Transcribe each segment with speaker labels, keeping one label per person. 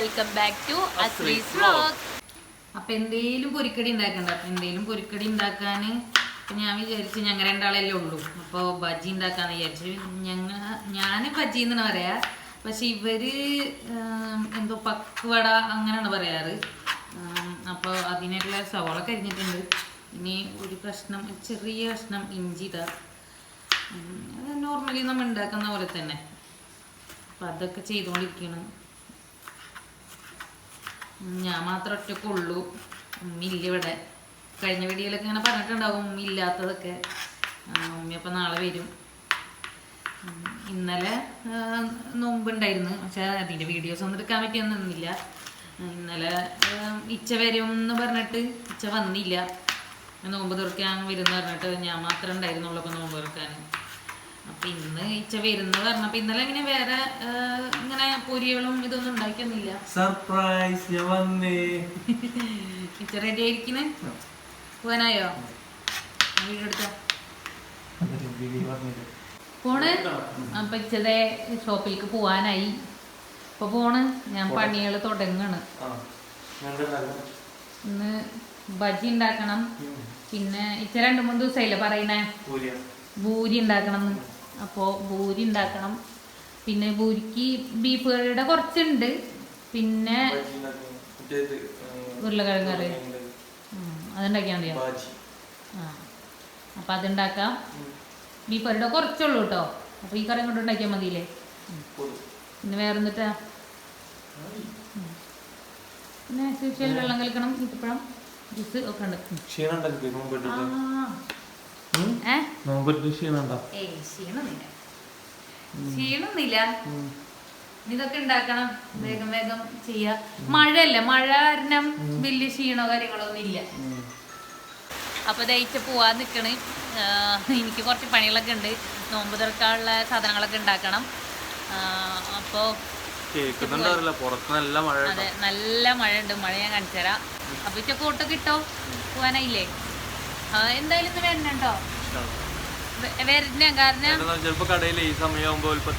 Speaker 1: Welcome back to
Speaker 2: Asri's
Speaker 1: vlog
Speaker 2: അപ്പൊ എന്തേലും പൊരിക്കടി ഉണ്ടാക്കണ്ട. എന്തേലും പൊരിക്കടി ഉണ്ടാക്കാന് ഞാൻ വിചാരിച്ചു ഞങ്ങൾ രണ്ടാളല്ലേ ഉള്ളൂ. അപ്പോൾ ബജി ഉണ്ടാക്കാന്ന് വിചാരിച്ചു ഞങ്ങ ഞാൻ ബജി എന്നാണ് പറയാ. പക്ഷെ ഇവർ എന്തോ പക്വട അങ്ങനെയാണ് പറയാറ്. അപ്പോൾ അതിനുള്ള സവാള കരിഞ്ഞിട്ടുണ്ട്. ഇനി ഒരു കഷ്ണം ചെറിയ കഷ്ണം ഇഞ്ചി ഇതാ നോർമലി നമ്മൾ ഉണ്ടാക്കുന്ന പോലെ തന്നെ. അപ്പം അതൊക്കെ ചെയ്തുകൊണ്ടിരിക്കണം ഞാൻ മാത്രം ഒറ്റക്കുള്ളൂ ഉമ്മില്ല ഇവിടെ കഴിഞ്ഞ വീഡിയോയിലൊക്കെ ഇങ്ങനെ പറഞ്ഞിട്ടുണ്ടാവും ഉമ്മ ഇല്ലാത്തതൊക്കെ ഉമ്മ അപ്പം നാളെ വരും. ഇന്നലെ നോമ്പ് നോമ്പുണ്ടായിരുന്നു. പക്ഷെ അതിന്റെ വീഡിയോസ് ഒന്നും എടുക്കാൻ പറ്റിയൊന്നുമില്ല ഇന്നലെ ഇച്ച വരും എന്ന് പറഞ്ഞിട്ട് ഇച്ച വന്നില്ല. നോമ്പ് തുറക്കാൻ വരുന്ന പറഞ്ഞിട്ട് ഞാൻ മാത്രമേ ഉണ്ടായിരുന്നുള്ളൂ അപ്പം നോമ്പ് തുറക്കാൻ അപ്പം ഇന്ന് ഇച്ച വരുന്ന പറഞ്ഞപ്പോൾ ഇന്നലെ ഇങ്ങനെ വേറെ ഇങ്ങനെ പൊരികളും ഇതൊന്നും ഉണ്ടാക്കിയൊന്നുമില്ല.
Speaker 3: സർപ്രൈസ് ഞാൻ വന്നേ.
Speaker 2: ഇച്ച റെഡി ആയിരിക്കണേ? പോവാനായോ? പോണ്? അപ്പൊ ഇച്ചതെ ഷോപ്പിലേക്ക് പോവാനായി. ഇപ്പൊ പോണ്? ഞാൻ പണികൾ തുടങ്ങാണ്. ഇന്ന് ബജി ഉണ്ടാക്കണം. പിന്നെ ഇച്ച രണ്ട് മൂന്ന് ദിവസമായില്ലേ പറയണേ? ഭൂരി ഉണ്ടാക്കണം. അപ്പോൾ ഭൂരി ഉണ്ടാക്കണം. പിന്നെ ഭൂരിക്ക് ബീഫ് കറിയുടെ കുറച്ചുണ്ട്. പിന്നെ ഉരുളക്കിഴങ്ങ് കറി. അതുണ്ടാക്കിയാൽ മതിയോ? ആ അപ്പം അതുണ്ടാക്കാം. ബീഫ് കറിയുടെ കുറച്ചുള്ളൂ കേട്ടോ അപ്പോൾ ഈ കറി കൊണ്ട് ഉണ്ടാക്കിയാൽ മതിയില്ലേ? പിന്നെ വേറെ എന്നിട്ടാ പിന്നെ വെള്ളം കലക്കണം ഇപ്പോഴും ജ്യൂസ് ഒക്കെ ഉണ്ട്.
Speaker 3: ക്ഷീണം
Speaker 2: ക്ഷീണമൊന്നുമില്ല ഇതൊക്കെ ഉണ്ടാക്കണം. വേഗം വേഗം ചെയ്യാ. മഴയല്ല? മഴ കാരണം വലിയ ക്ഷീണോ കാര്യങ്ങളോ ഒന്നും ഇല്ല അപ്പൊ ദയിച്ച പോവാൻ നിക്കണ്. എനിക്ക് കുറച്ച് പണികളൊക്കെ ഉണ്ട്. നോമ്പ് തുറക്കാനുള്ള സാധനങ്ങളൊക്കെ ഉണ്ടാക്കണം. അപ്പോൾ അപ്പോ
Speaker 3: കേൾക്കുന്നുണ്ടാവില്ല. പുറത്ത് നല്ല മഴ
Speaker 2: അതെ നല്ല മഴ ഉണ്ട് മഴ ഞാൻ കാണിച്ചു തരാം അപ്പൊ ഇച്ച ഓട്ടോ ഇട്ടോ? പോവാനായില്ലേ? എന്തായാലും ഇന്ന് വരണട്ടോ വരണ കാരണം
Speaker 3: ചിലപ്പോ കടയിൽ ഈ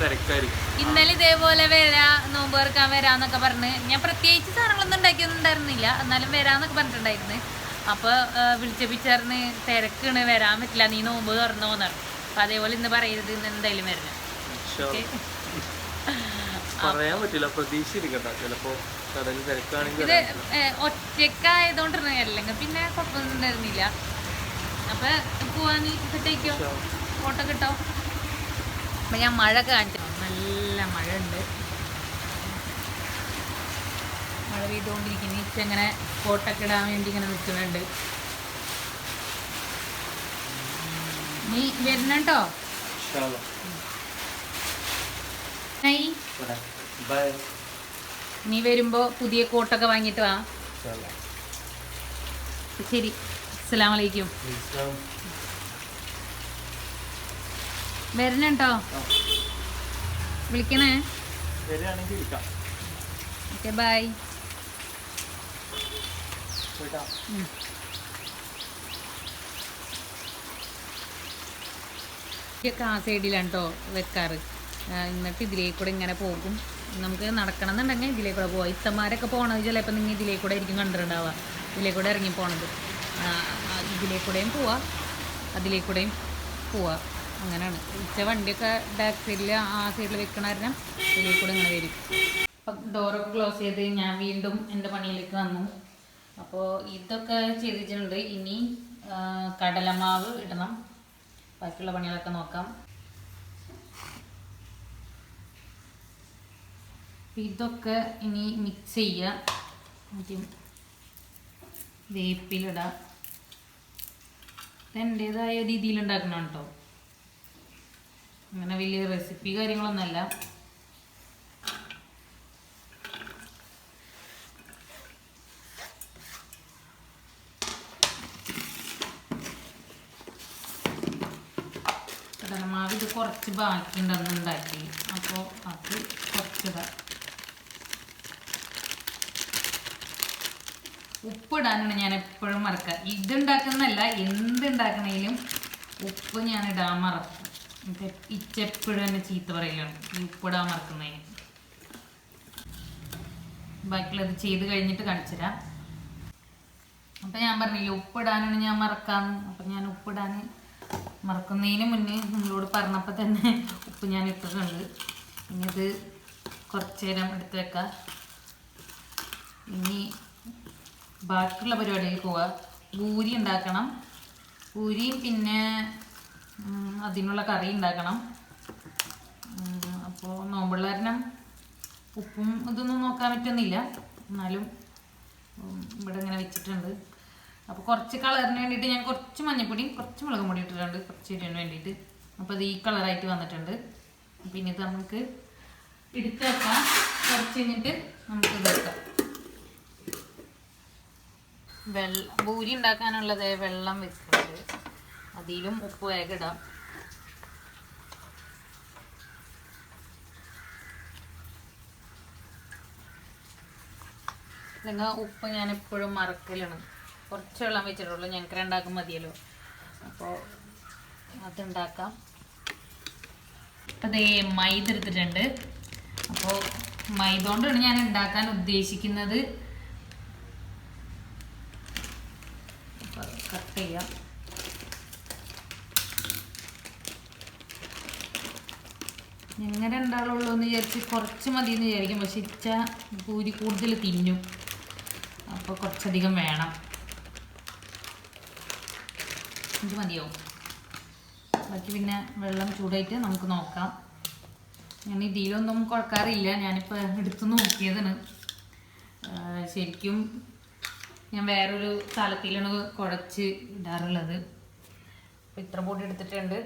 Speaker 3: തിരക്കായിരിക്കും.
Speaker 2: ഇന്നലെ ഇതേപോലെ വരാ നോമ്പ് തുറക്കാൻ വരാന്നൊക്കെ പറഞ്ഞ് ഞാൻ പ്രത്യേകിച്ച് സാധനങ്ങളൊന്നും ഉണ്ടാക്കിയൊന്നുണ്ടായിരുന്നില്ല എന്നാലും വരാന്നൊക്കെ പറഞ്ഞിട്ടുണ്ടായിരുന്നു. അപ്പൊ ആ, വിളിച്ച പിച്ചറിന് തിരക്കാണ് വരാൻ പറ്റില്ല നീ നോമ്പ് തുറന്നോന്ന് പോന്നാണ് അപ്പൊ അതേപോലെ ഇന്ന് പറയരുത് ഇന്ന് എന്തായാലും വരണം.
Speaker 3: പറയാൻ പറ്റില്ല പ്രതീക്ഷ ഇരിക്കട്ടെ ചിലപ്പോ തിരക്കാണെങ്കിൽ
Speaker 2: ഇത് ഒറ്റക്കായതുകൊണ്ടിരുന്ന അല്ലെങ്കിൽ പിന്നെ കുഴപ്പമൊന്നും ഉണ്ടായിരുന്നില്ല. അപ്പൊ പോവാൻ ഫോട്ടോ കിട്ടോ അപ്പൊ ഞാൻ മഴ കാണിച്ചു നല്ല മഴ ഉണ്ട് മഴ പെയ്തുകൊണ്ടിരിക്കുന്നു ഇച്ചങ്ങനെ ഫോട്ടൊക്കെ ഇടാൻ വേണ്ടി ഇങ്ങനെ നിൽക്കുന്നുണ്ട്. നീ വരുന്നുണ്ടോ നീ. വരുമ്പോ പുതിയ കോട്ടൊക്കെ വാങ്ങിട്ട് വാ. ശരി. അസ്സലാമു അലൈക്കും വരുന്നുണ്ടോ വിളിക്കണേ? Okay bye. ഒക്കെ ആ സൈഡിലാണ് കേട്ടോ വെക്കാറ്. എന്നിട്ട് ഇതിലേക്ക് കൂടെ ഇങ്ങനെ പോകും. നമുക്ക് നടക്കണം എന്നുണ്ടെങ്കിൽ ഇതിലേക്കൂടെ പോവാം. ഇത്തമാരൊക്കെ പോകണത് ചിലപ്പോൾ നിങ്ങൾ ഇതിലേക്കൂടെ ആയിരിക്കും കണ്ടിട്ടുണ്ടാവുക. ഇതിലേക്കൂടെ ഇറങ്ങി പോണത്. ആ, പോവാം. അതിലേക്കൂടെയും പോവാം. അങ്ങനെയാണ് ഉച്ച വണ്ടിയൊക്കെ ബാക്ക് സൈഡിൽ ആ സൈഡിൽ വെക്കണ കാരണം ഇതിലേക്ക് കൂടെ ഇങ്ങനെ വരും. അപ്പം ഡോറൊക്കെ ക്ലോസ് ചെയ്ത് ഞാൻ വീണ്ടും എന്റെ പണിയിലേക്ക് വന്നു. അപ്പോൾ ഇതൊക്കെ ചെയ്തിട്ടുണ്ട്. ഇനി കടലമാവ് ഇടണം. ബാക്കിയുള്ള പണികളൊക്കെ നോക്കാം. ഇതൊക്കെ ഇനി മിക്സ് ചെയ്യുക വേപ്പിലിടാം. ഇതെന്റേതായ രീതിയിൽ ഉണ്ടാക്കണം കേട്ടോ അങ്ങനെ വലിയ റെസിപ്പി കാര്യങ്ങളൊന്നുമല്ല. കടലമാവ് ഇത് കുറച്ച് ഉണ്ടാക്കി അപ്പോൾ അത് കുറച്ചിടാം. ഉപ്പിടാനാണ് ഞാൻ എപ്പോഴും മറക്കുക. ഇതുണ്ടാക്കുന്നല്ല എന്ത് ഉണ്ടാക്കണേലും ഉപ്പ് ഞാൻ ഇടാൻ മറക്കും ഇച്ചെപ്പോഴും എന്നെ ചീത്ത പറയലാണ്. ഈ ഉപ്പിടാൻ മറക്കുന്നതിന്. ബാക്കിയുള്ളത് ചെയ്ത് കഴിഞ്ഞിട്ട് കാണിച്ചു തരാം. അപ്പം ഞാൻ പറഞ്ഞില്ലേ ഉപ്പിടാനാണ് ഞാൻ മറക്കാന്ന്. അപ്പം ഞാൻ ഉപ്പിടാൻ മറക്കുന്നതിന് മുന്നേ നിങ്ങളോട് പറഞ്ഞപ്പോൾ തന്നെ ഉപ്പ് ഞാൻ ഇട്ടിട്ടുണ്ട്. ഇനി ഇത് കുറച്ച് നേരം എടുത്ത് വെക്കാം. ഇനി ബാക്കിയുള്ള പരിപാടിയിലേക്ക് പോവുക പൂരി ഉണ്ടാക്കണം. പൂരിയും പിന്നെ അതിനുള്ള കറി ഉണ്ടാക്കണം. അപ്പോൾ നോമ്പുള്ള ഉപ്പും ഇതൊന്നും നോക്കാൻ പറ്റുന്നില്ല. എന്നാലും ഇവിടെ ഇങ്ങനെ വെച്ചിട്ടുണ്ട്. അപ്പോൾ കുറച്ച് കളറിന് വേണ്ടിയിട്ട് ഞാൻ കുറച്ച് മഞ്ഞപ്പൊടിയും കുറച്ച് മുളകും പൊടി ഇട്ടിട്ടുണ്ട്. കുറച്ച് ഇടാൻ വേണ്ടിയിട്ട്. അപ്പോൾ അത് ഈ കളറായിട്ട് വന്നിട്ടുണ്ട്. പിന്നെ ഇത് നമുക്ക് എടുത്ത് വെക്കാം. കുറച്ച് കഴിഞ്ഞിട്ട് നമുക്ക് ഇത് വെക്കാം. വെള്ളം പൂരി ഉണ്ടാക്കാനുള്ളത് വെള്ളം വെക്കുന്നുണ്ട് അതിലും ഉപ്പ് വേഗം ഇടാം. അല്ലെങ്കിൽ ഉപ്പ് ഞാൻ എപ്പോഴും മറക്കലാണ്. കുറച്ച് വെള്ളം വെച്ചിട്ടുള്ളൂ. ഞങ്ങൾക്ക് രണ്ടാക്കും മതിയല്ലോ. അപ്പോൾ അതുണ്ടാക്കാം. അപ്പോൾ ദേ മൈദ എടുത്തിട്ടുണ്ട്. അപ്പോൾ മൈദ കൊണ്ടാണ് ഞാൻ ഉണ്ടാക്കാൻ ഉദ്ദേശിക്കുന്നത് അപ്പോൾ കട്ട് ചെയ്യാം. എങ്ങനെ രണ്ടാളുള്ളൂ എന്ന് വിചാരിച്ച് കുറച്ച് മതി എന്ന് വിചാരിക്കും. പക്ഷെ ഇച്ച പൂരി കൂടുതൽ തിന്നും. അപ്പോൾ കുറച്ചധികം വേണം. ഇത് മതിയോ? ബാക്കി പിന്നെ വെള്ളം ചൂടായിട്ട് നമുക്ക് നോക്കാം. ഞാൻ ഇതിലൊന്നും കുഴക്കാറില്ല ഞാനിപ്പോൾ എടുത്ത് നോക്കിയതാണ്. ശരിക്കും ഞാൻ വേറൊരു സ്ഥലത്തിലാണ് കുഴച്ച് ഇടാറുള്ളത്. ഇത്ര പൊടി എടുത്തിട്ടുണ്ട്.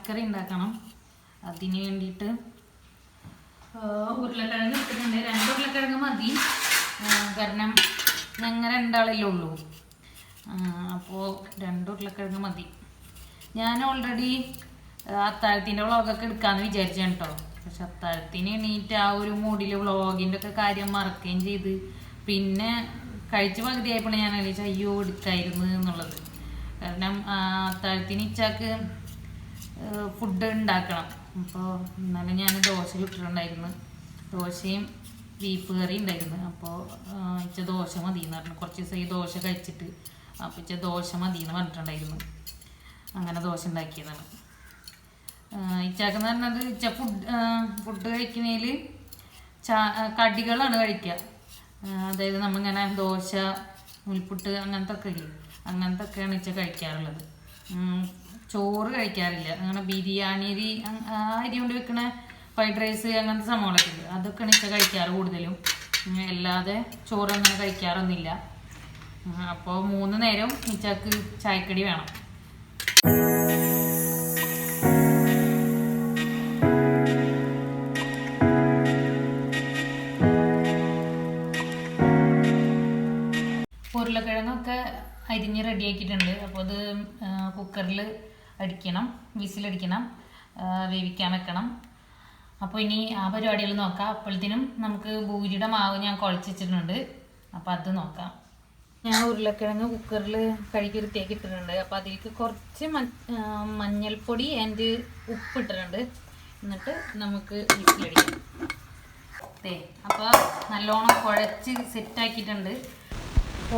Speaker 2: ബാജിക്കറി ഉണ്ടാക്കണം. അതിന് വേണ്ടിയിട്ട് ഉരുളക്കിഴങ്ങ് എടുത്തിട്ടുണ്ട് രണ്ട് ഉരുളക്കിഴങ്ങ് മതി. കാരണം ഞങ്ങൾ രണ്ടാളല്ലേ ഉള്ളൂ. അപ്പോൾ രണ്ട് ഉരുളക്കിഴങ്ങ് മതി. ഞാൻ ഓൾറെഡി അത്താഴത്തിന്റെ വ്ളോഗൊക്കെ എടുക്കാമെന്ന് വിചാരിച്ചാണ് കേട്ടോ പക്ഷെ അത്താഴത്തിന് എണീറ്റ് ആ ഒരു മൂഡിൽ വ്ളോഗിന്റെ ഒക്കെ കാര്യം മറക്കുകയും ചെയ്ത്. പിന്നെ കഴിച്ച് പകുതിയായപ്പോൾ ഞാൻ അയ്യോ എടുക്കായിരുന്നു എന്നുള്ളത്. കാരണം അത്താഴത്തിന് ഇച്ചാക്ക് ഫുഡ് ഉണ്ടാക്കണം. അപ്പോൾ ഇന്നലെ ഞാൻ ദോശ ചുട്ടിട്ടുണ്ടായിരുന്നു. ദോശയും ബീഫ് കറി ഉണ്ടായിരുന്നു. അപ്പോൾ ഇച്ച ദോശ മതി എന്ന് പറഞ്ഞു. കുറച്ച് ദിവസം ഈ ദോശ കഴിച്ചിട്ട് അപ്പോൾ ഇച്ച ദോശ മതി എന്ന് പറഞ്ഞിട്ടുണ്ടായിരുന്നു. അങ്ങനെ ദോശ ഉണ്ടാക്കിയതാണ്. ഇച്ചാക്കെന്ന് പറഞ്ഞത് ഇച്ച ഫുഡ് ഫുഡ് കഴിക്കുന്നതിൽ ചാ കടികളാണ് കഴിക്കുക. അതായത് നമ്മളിങ്ങനെ ദോശ ഉൽപ്പുട്ട് അങ്ങനത്തെ ഒക്കെ ഇല്ലേ? അങ്ങനത്തെ ഒക്കെയാണ് ഇച്ച കഴിക്കാറുള്ളത്. ചോറ് കഴിക്കാറില്ല. അങ്ങനെ ബിരിയാണി അരി ആ അരി കൊണ്ട് വെക്കണ ഫ്രൈഡ് റൈസ് അങ്ങനത്തെ സംഭവങ്ങളൊക്കെ ഉണ്ട്. അതൊക്കെയാണ് ഇച്ച കഴിക്കാറ് കൂടുതലും. അല്ലാതെ ചോറ് അങ്ങനെ കഴിക്കാറൊന്നുമില്ല. അപ്പോൾ മൂന്ന് നേരം ഇച്ചക്ക് ചായക്കടി വേണം. ഉരുളക്കിഴങ്ങൊക്കെ അരിഞ്ഞ് റെഡിയാക്കിയിട്ടുണ്ട് അപ്പോൾ അത് കുക്കറിൽ അടിക്കണം വിസിലടിക്കണം വേവിക്കാൻ വെക്കണം. അപ്പോൾ ഇനി ആ പരിപാടികൾ നോക്കാം. അപ്പോഴത്തേനും നമുക്ക് ഭൂരിയുടെ മാവ് ഞാൻ കുഴച്ചിട്ടുണ്ട് അപ്പോൾ അത് നോക്കാം. ഞാൻ ഉരുളക്കിഴങ്ങ് കുക്കറിൽ കഴുകി വൃത്തിയാക്കി ഇട്ടിട്ടുണ്ട്. അപ്പോൾ അതിലേക്ക് കുറച്ച് മഞ്ഞൾപ്പൊടി ആൻഡ് ഉപ്പ് ഇട്ടിട്ടുണ്ട്. എന്നിട്ട് നമുക്ക് വിസിലടിക്കാം. ദേ അപ്പോൾ നല്ലോണം കുഴച്ച് സെറ്റാക്കിയിട്ടുണ്ട്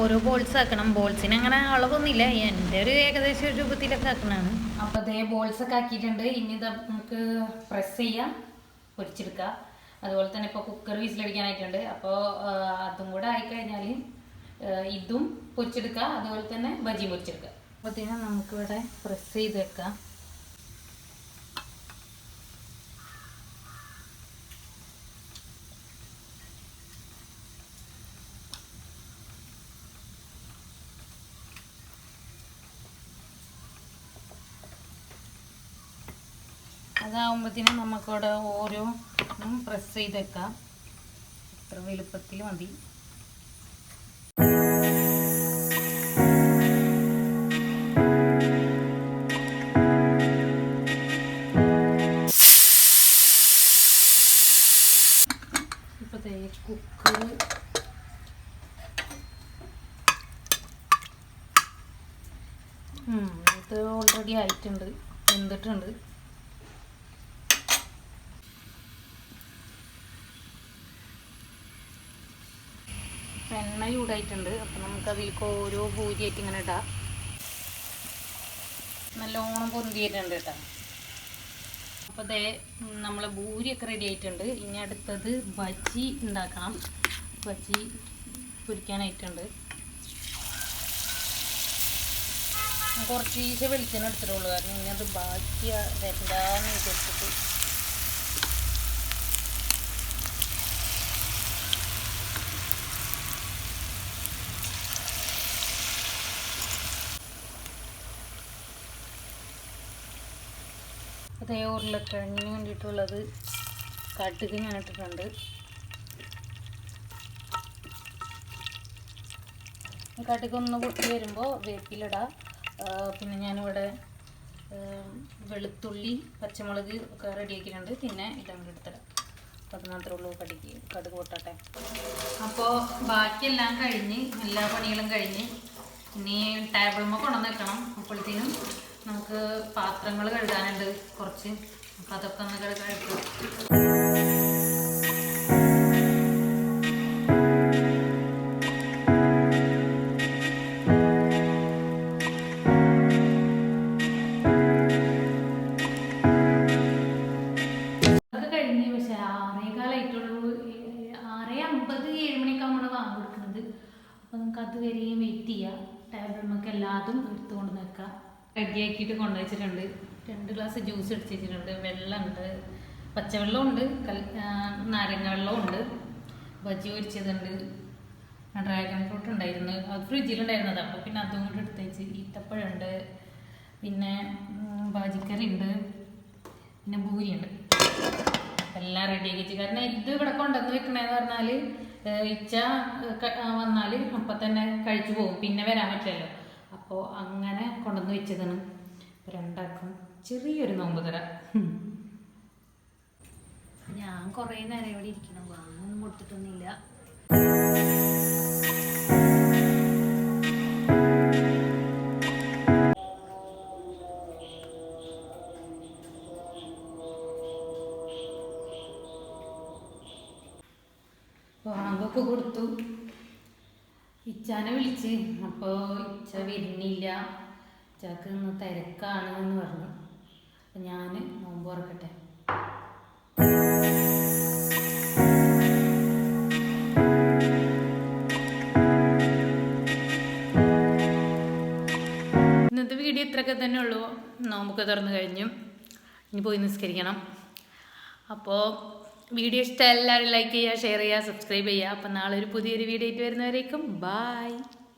Speaker 2: ഓരോ ബോൾസ് ആക്കണം. ബോൾസിന് അങ്ങനെ അളവൊന്നുമില്ല. എന്റെ ഒരു ഏകദേശം ഒരു രൂപത്തിലൊക്കെ ആക്കണാണ് അപ്പോൾ അതേ ബോൾസ് ഒക്കെ ആക്കിയിട്ടുണ്ട്. ഇനി നമുക്ക് പ്രസ് ചെയ്യാം. പൊരിച്ചെടുക്കുക അതുപോലെ തന്നെ ഇപ്പോൾ കുക്കർ വിസിലടിക്കാനായിട്ടുണ്ട് അപ്പോൾ അതും കൂടെ ആയിക്കഴിഞ്ഞാൽ ഇതും പൊരിച്ചെടുക്കുക അതുപോലെ തന്നെ ബജി പൊരിച്ചെടുക്കുക അപ്പോഴത്തേനും നമുക്കിവിടെ പ്രസ് ചെയ്ത് വെക്കാം. അതാവുമ്പോഴത്തേനും നമുക്കവിടെ ഓരോ പ്രസ് ചെയ്ത് വെക്കാം ഇത്ര വലുപ്പത്തിൽ മതി. ഇത് ഓൾറെഡി ആയിട്ടുണ്ട്. വെന്തിട്ടുണ്ട്. ചൂടായിട്ടുണ്ട്. അപ്പം നമുക്ക് അതിലേക്ക് ഓരോ പൂരിയായിട്ട് ഇങ്ങനെ ഇടാം. നല്ലോണം പൊന്തിയിട്ടുണ്ട് കേട്ടോ. അപ്പോൾ അതേ നമ്മളെ ഭൂരിയൊക്കെ റെഡി ആയിട്ടുണ്ട്. ഇനി അടുത്തത് ബജി ഉണ്ടാക്കണം. ബജി പൊരിക്കാനായിട്ടുണ്ട്. കുറച്ച് ഈശ വെളിച്ചെണ്ണ എടുത്തിട്ടുള്ളൂ. കാരണം ഇനി അത് ബാക്കി വരണ്ടാന്ന് വിചാരിച്ചിട്ട്. അതേ ഉരുളക്കിഴങ്ങിന് വേണ്ടിയിട്ടുള്ളത് കടുക് ഞാൻ ഇട്ടിട്ടുണ്ട് കടുക് ഒന്ന് പൊട്ടി വരുമ്പോൾ വേപ്പിലിടാം. പിന്നെ ഞാനിവിടെ വെളുത്തുള്ളി പച്ചമുളക് ഒക്കെ റെഡിയാക്കിയിട്ടുണ്ട്. പിന്നെ ഇതും കൂടി എടുത്തിടാം അപ്പോൾ അത് മാത്രമേ ഉള്ളൂ കടുക്ക് കടുക് പൊട്ടട്ടെ. അപ്പോൾ ബാക്കിയെല്ലാം കഴിഞ്ഞ് എല്ലാ പണികളും കഴിഞ്ഞ് ഇനി ടേബിളുമ്പോൾ കൊണ്ടുവന്ന് വെക്കണം. അപ്പോഴത്തേനും നമുക്ക് പാത്രങ്ങൾ കഴുകാനുണ്ട് കുറച്ച്. അപ്പം അതൊക്കെ ഒന്ന് കഴുകാം അതൊക്കെ കഴിഞ്ഞ് പക്ഷെ ആറേ കാലമായിട്ടുള്ളൂ ആറേ അമ്പത് ഏഴ് മണിയൊക്കെ നമ്മൾ വാങ്ങി കൊടുക്കുന്നത്. അപ്പോൾ നമുക്ക് അതുവരെയും വെയിറ്റ് ചെയ്യാം. ടേബിൾ നമുക്ക് എല്ലാതും എടുത്തുകൊണ്ട് നിൽക്കാം. റെഡിയാക്കിയിട്ട് കൊണ്ടുവച്ചിട്ടുണ്ട്. രണ്ട് ഗ്ലാസ് ജ്യൂസ് എടുത്ത് വെച്ചിട്ടുണ്ട് വെള്ളമുണ്ട്. പച്ചവെള്ളമുണ്ട്. കൽ നാരങ്ങ വെള്ളമുണ്ട് ബജി ഒരിച്ചതുണ്ട് ഡ്രാഗൺ ഫ്രൂട്ട് ഉണ്ടായിരുന്നു. അത് ഫ്രിഡ്ജിലുണ്ടായിരുന്നത്. അപ്പോൾ പിന്നെ അതും കൂടി എടുത്തേച്ച് ഈത്തപ്പഴമുണ്ട്. പിന്നെ ബാജിക്കറി ഉണ്ട് പിന്നെ ഭൂരിയുണ്ട് എല്ലാം റെഡിയാക്കി വെച്ച് കാരണം ഇത് ഇവിടെ കൊണ്ടുവന്ന് വെക്കണേന്ന് പറഞ്ഞാൽ ഇച്ച വന്നാൽ അപ്പം തന്നെ കഴിച്ചു പോകും. പിന്നെ വരാൻ പറ്റില്ലല്ലോ. അപ്പോൾ അങ്ങനെ കൊണ്ടുവന്ന് വെച്ചതാണ്. രണ്ടാക്കും ചെറിയൊരു നോമ്പ് തര ഞാൻ കുറേ നേരം ഇവിടെ ഇരിക്കണം വാങ്ങൊന്നും കൊടുത്തിട്ടൊന്നുമില്ല. വാങ്ങൊക്കെ കൊടുത്തു. ഇച്ചാനെ വിളിച്ച്. അപ്പോൾ ഇച്ച വരുന്നില്ല. ഇച്ചക്ക് ഇന്ന് തിരക്കാണ് എന്ന് പറഞ്ഞു. അപ്പം ഞാൻ നോമ്പ് തുറക്കട്ടെ. ഇന്നത്തെ വീഡിയോ ഇത്രയൊക്കെ തന്നെ ഉള്ളൂ. നോമ്പൊക്കെ തുറന്നു കഴിഞ്ഞു. ഇനി പോയി നിസ്കരിക്കണം. അപ്പോൾ വീഡിയോ ഇഷ്ടം എല്ലാവരും ലൈക്ക് ചെയ്യുക ഷെയർ ചെയ്യുക സബ്സ്ക്രൈബ് ചെയ്യുക. അപ്പം നാളെ ഒരു പുതിയൊരു വീഡിയോ ആയിട്ട് വരുന്നവരേക്കും. ബായ്